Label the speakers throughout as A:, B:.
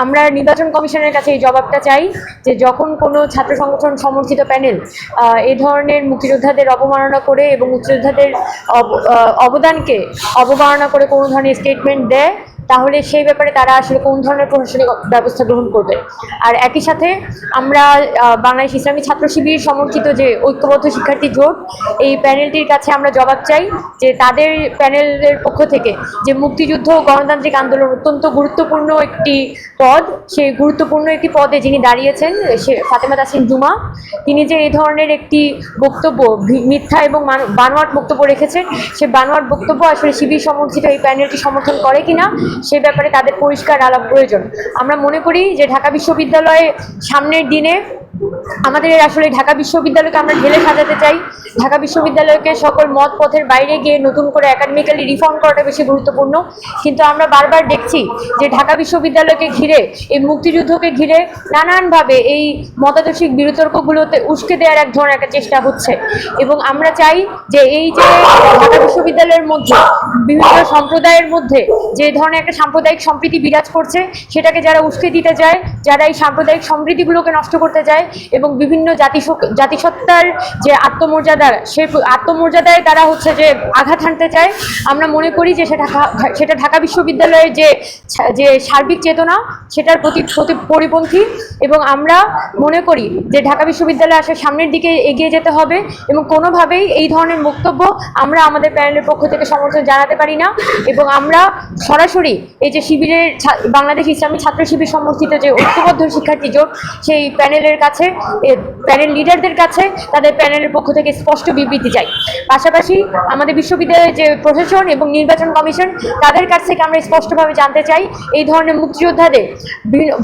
A: আমরা নির্বাচন কমিশনের কাছে এই জবাবটা চাই যে যখন কোনো ছাত্র সংগঠন সমর্থিত প্যানেল এই ধরনের মুক্তিযোদ্ধাদের অবমাননা করে এবং মুক্তিযোদ্ধাদের অবদানকে অবমাননা করে কোনো ধরনের স্টেটমেন্ট দেয় তাহলে সেই ব্যাপারে তারা আসলে কোন ধরনের প্রশাসনিক ব্যবস্থা গ্রহণ করবে? আর একই সাথে আমরা বাংলাদেশ ইসলামী ছাত্র শিবির সমর্থিত যে ঐক্যবদ্ধ শিক্ষার্থী জোট, এই প্যানেলটির কাছে আমরা জবাব চাই যে তাদের প্যানেলের পক্ষ থেকে যে মুক্তিযুদ্ধ গণতান্ত্রিক আন্দোলন অত্যন্ত গুরুত্বপূর্ণ একটি পদ, সেই গুরুত্বপূর্ণ একটি পদে যিনি দাঁড়িয়েছেন, সে ফাতেমা তাসিম জুমা, তিনি যে এই ধরনের একটি বক্তব্য মিথ্যা এবং বানোয়াট বক্তব্য রেখেছেন, সে বানোয়াট বক্তব্য আসলে শিবির সমর্থিত এই প্যানেলটি সমর্থন করে কিনা সে ব্যাপারে তাদের পরিষ্কার আলাপ প্রয়োজন। আমরা মনে করি যে ঢাকা বিশ্ববিদ্যালয়ে সামনের দিনে আমাদের আসলে ঢাকা বিশ্ববিদ্যালয়কে আমরা ঢেলে সাজাতে চাই। ঢাকা বিশ্ববিদ্যালয়কে সকল মত পথের বাইরে গিয়ে নতুন করে একাডেমিক্যালি রিফর্ম করাটা বেশি গুরুত্বপূর্ণ। কিন্তু আমরা বারবার দেখছি যে ঢাকা বিশ্ববিদ্যালয়কে ঘিরে, এই মুক্তিযুদ্ধকে ঘিরে নানানভাবে এই মতাদর্শিক বিতর্কগুলোতে উস্কে দেওয়ার এক ধরনের একটা চেষ্টা হচ্ছে। এবং আমরা চাই যে এই যে ঢাকা বিশ্ববিদ্যালয়ের মধ্যে বিভিন্ন সম্প্রদায়ের মধ্যে যে ধরনের একটা সাম্প্রদায়িক সম্প্রীতি বিরাজ করছে, সেটাকে যারা উস্কে দিতে যায়, যারা এই সাম্প্রদায়িক সম্প্রীতিগুলোকে নষ্ট করতে চায় এবং বিভিন্ন জাতি জাতিসত্তার যে আত্মমর্যাদা, সে আত্মমর্যাদায় তারা হচ্ছে যে আঘাত হানতে চায়। আমরা মনে করি যে সেটা সেটা ঢাকা বিশ্ববিদ্যালয়ের যে যে সার্বিক চেতনা, সেটার প্রতি পরিপন্থী এবং আমরা মনে করি যে ঢাকা বিশ্ববিদ্যালয় আসার সামনের দিকে এগিয়ে যেতে হবে এবং কোনোভাবেই এই ধরনের বক্তব্য আমরা আমাদের প্যানেলের পক্ষ থেকে সমর্থন জানাতে পারি না। এবং আমরা সরাসরি এই যে শিবিরের বাংলাদেশ ইসলামী ছাত্র শিবির সমর্থিত যে ঐক্যবদ্ধ শিক্ষার্থী জোট, সেই প্যানেলের কাছে প্যানেল লিডারদের কাছে তাদের প্যানেলের পক্ষ থেকে স্পষ্ট বিবৃতি চাই। পাশাপাশি আমাদের বিশ্ববিদ্যালয়ের যে প্রশাসন এবং নির্বাচন কমিশন, তাদের কাছ থেকে আমরা স্পষ্টভাবে জানতে চাই, এই ধরনের মুক্তিযোদ্ধাদের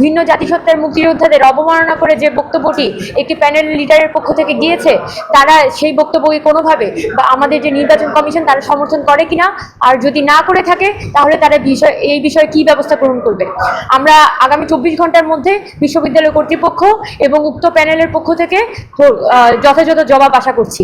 A: ভিন্ন জাতিসত্তার মুক্তিযোদ্ধাদের অবমাননা করে যে বক্তব্যটি একটি প্যানেল লিডারের পক্ষ থেকে গিয়েছে, তারা সেই বক্তব্যকে কোনোভাবে বা আমাদের যে নির্বাচন কমিশন তারা সমর্থন করে কিনা আর যদি না করে থাকে, তাহলে তারা বিষয়, এই বিষয়ে কি ব্যবস্থা গ্রহণ করবে? আমরা আগামী চব্বিশ ঘণ্টার মধ্যে বিশ্ববিদ্যালয় কর্তৃপক্ষ এবং উক্ত প্যানেলের পক্ষ থেকে যথাযথ জবাব আশা করছি।